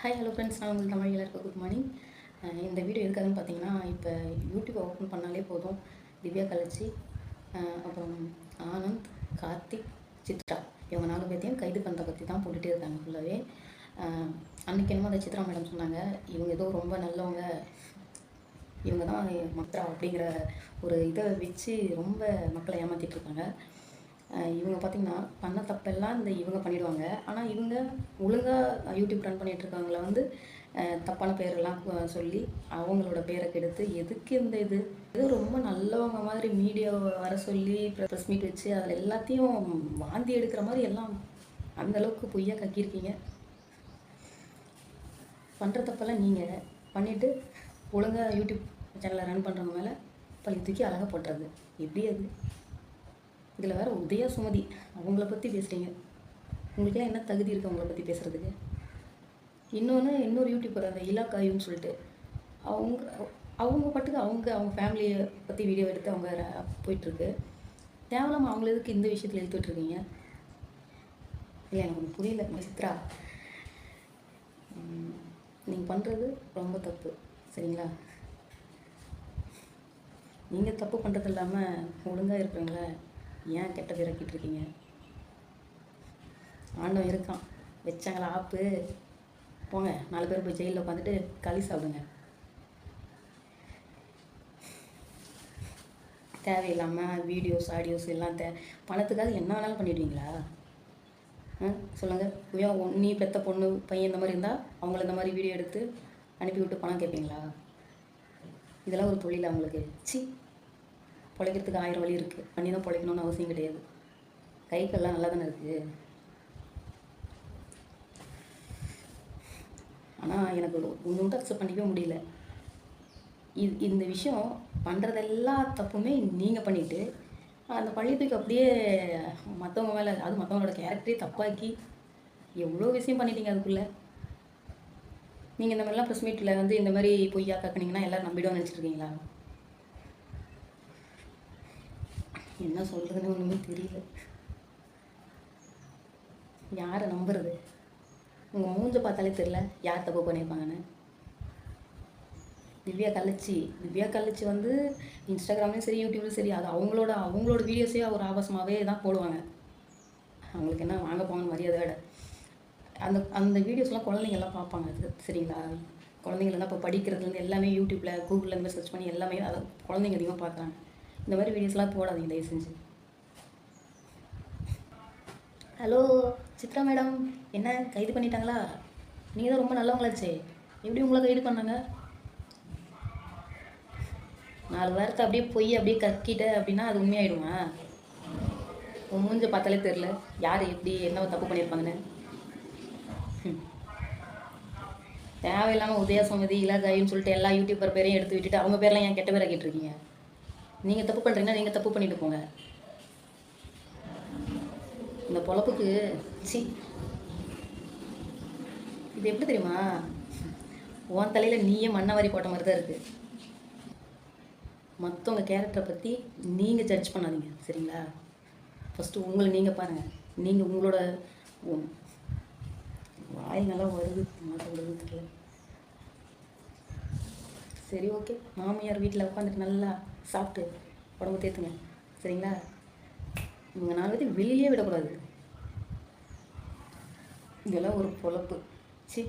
Hi hello friends நான் உங்கள் தமிழ் எல்லாருக்கும் குட் மார்னிங் இந்த வீடியோ எதுக்காகன்னு பார்த்தீங்கன்னா இப்போ யூடியூப் ஓப்பன் பண்ணாலே போதும். திவ்யா கலச்சி அப்புறம் ஆனந்த் கார்த்திக் சித்ரா. இவங்க நாலு பேர்த்தையும் கைது பண்ணுறத பற்றி தான் போட்டுகிட்டே இருக்காங்க ஃபுல்லாகவே அன்றைக்கி என்னமோ அந்த சித்ரா மேடம் சொன்னாங்க இவங்க ஏதோ ரொம்ப நல்லவங்க. இவங்க தான் மத்ரா அப்படிங்கிற ஒரு இதை வச்சு ரொம்ப மக்களை ஏமாற்றிட்டு இருக்காங்க. இவங்க பார்த்திங்கன்னா பண்ண தப்பெல்லாம் இந்த இவங்க பண்ணிடுவாங்க. ஆனால் இவங்க ஒழுங்காக யூடியூப் ரன் பண்ணிட்டு இருக்கவங்கள வந்து தப்பான பேரெல்லாம் சொல்லி அவங்களோட பேரை கெடுத்து எதுக்கு இந்த இது? இது ரொம்ப நல்லவங்க மாதிரி மீடியாவை வர சொல்லி ப்ரெஸ் மீட் வச்சு அதில் எல்லாத்தையும் வாந்தி எடுக்கிற மாதிரி எல்லாம் அந்தளவுக்கு பொய்யாக பொய்யா கக்கியிருக்கீங்க. பண்ணுற தப்பெல்லாம் நீங்கள் பண்ணிவிட்டு ஒழுங்காக யூடியூப் சேனலை ரன் பண்ணுறவங்க மேலே பழி தூக்கி அழகாக போட்டுறது. எப்படி அது? இதில் வேறு உதயா சுமதி அவங்கள பற்றி பேசுகிறீங்க உங்களுக்குலாம் என்ன தகுதி இருக்குது அவங்கள பற்றி பேசுகிறதுக்கு இன்னொன்று இன்னொரு யூடியூபர் அந்த இலாக்காயுன்னு சொல்லிட்டு அவங்க அவங்க பாட்டுக்கு அவங்க அவங்க ஃபேமிலியை பற்றி வீடியோ எடுத்து அவங்க போயிட்டுருக்கு தேவையில்லாமல் அவங்கள எதுக்கு இந்த விஷயத்தில் இழுத்துட்ருக்கீங்க இல்லை எனக்கு புரியல சித்ரா. நீங்கள் பண்ணுறது ரொம்ப தப்பு சரிங்களா? நீங்கள் தப்பு பண்ணுறது இல்லாமல் ஒழுங்காக இருக்கிறவங்கள ஏன் கெட்ட பேர் இருக்கீங்க? ஆண்டவன் இருக்கான். வச்சாங்களா? ஆப்பு. போங்க நாலு பேர் போய் ஜெயிலில் உட்காந்துட்டு களி சாப்பிடுங்க. தேவையில்லாமல் வீடியோஸ் ஆடியோஸ் எல்லாம் தே பணத்துக்காக என்ன வேணாலும் பண்ணிடுவீங்களா? ஆ சொல்லுங்கள் ஏன் நீ பெத்த பொண்ணு பையன் இந்த மாதிரி இருந்தால் அவங்கள இந்த மாதிரி வீடியோ எடுத்து அனுப்பி விட்டு பணம் கேட்பீங்களா? இதெல்லாம் ஒரு தொழில் அவங்களுக்கு சி பிழைக்கிறதுக்கு ஆயிரம் வழி இருக்குது பண்ணி தான் பிழைக்கணும்னு அவசியம் கிடையாது. கை கால்லாம் நல்லா தானே இருக்குது ஆனால் எனக்கு ஒன்று மட்டும் அக்செப்ட் பண்ணிக்கவே முடியல. இது இந்த விஷயம் பண்ணுறது எல்லா தப்புமே நீங்கள் பண்ணிவிட்டு அந்த பள்ளியத்துக்கு அப்படியே மற்றவங்க மேலே அது மற்றவங்களோட கேரக்டரே தப்பாக்கி எவ்வளோ விஷயம் பண்ணிட்டீங்க அதுக்குள்ளே? நீங்கள் இந்த மாதிரிலாம் ப்ரெஸ் மீட்டில் வந்து இந்த மாதிரி பொய்யா கக்கினீங்கன்னா எல்லோரும் நம்பிடுவோம் நினச்சிருக்கீங்களா என்ன சொல்கிறதுன்னு ஒன்றுமே தெரியல. யாரை நம்புறது? உங்கள் மூஞ்ச பார்த்தாலே தெரில யார் தப்பு பண்ணியிருப்பாங்கன்னு. திவ்யா கள்ளச்சி திவ்யா கள்ளச்சி வந்து இன்ஸ்டாகிராம்லேயும் சரி யூடியூப்லேயும் சரி அது அவங்களோட அவங்களோட வீடியோஸே ஒரு ஆபாசமாகவே தான் போடுவாங்க. அவங்களுக்கு என்ன வாங்க போங்க மரியாதை விட அந்த அந்த வீடியோஸ்லாம் குழந்தைங்கள்லாம் பார்ப்பாங்க அது சரிங்களா? குழந்தைங்கள்லாம் இப்போ படிக்கிறதுலேருந்து எல்லாமே யூடியூப்பில் கூகுளில் இந்த மாதிரி சர்ச் பண்ணி எல்லாமே அதை குழந்தைங்க அதிகமாக பார்க்குறாங்க. இந்த மாதிரி வீடியோஸ்லாம் போடாதீங்க தயவு செஞ்சு ஹலோ சித்ரா மேடம். என்ன கைது பண்ணிட்டாங்களா? நீங்கள் தான் ரொம்ப நல்லவங்களாச்சே. எப்படி உங்களை கைது பண்ணாங்க? நாலு வாரத்தை அப்படியே பொய் அப்படியே கக்கிட்ட அப்படின்னா அது உண்மையாயிடுமா? உன் மூஞ்ச பார்த்தாலே தெரில யார் எப்படி என்ன தப்பு பண்ணியிருப்பாங்கன்னு? தேவையில்லாமல் உதயா சுமதி இலகாயின்னு சொல்லிட்டு எல்லா யூடியூபர் பேரையும் எடுத்து விட்டுட்டு அவங்க பேர்லாம் ஏன் கெட்ட பேரை கேட்டிருக்கீங்க? நீங்கள் தப்பு பண்ணுறீங்கன்னா நீங்கள் தப்பு பண்ணிட்டு போங்க. இந்த பொழப்புக்கு சி. இது எப்படி தெரியுமா? உன் தலையில் நீயே மண்ணவாரி போட்ட மாதிரி தான் இருக்குது மற்றவங்க கேரக்டரை பற்றி நீங்கள் ஜட்ஜ் பண்ணாதீங்க சரிங்களா? ஃபஸ்ட்டு உங்களை நீங்கள் பாருங்கள் நீங்கள் உங்களோட வாய் நல்லா வருது என்ன தெரியல. சரி ஓகே மாமியார் வீட்டில் உட்காந்துட்டு நல்லா சாப்பிட்டு உடம்பு தேத்துங்க. சரிங்களா? இவங்க நாலு பேர்த்தையும் வெளியிலே விடக்கூடாது. இதெல்லாம் ஒரு பொழப்பு. சி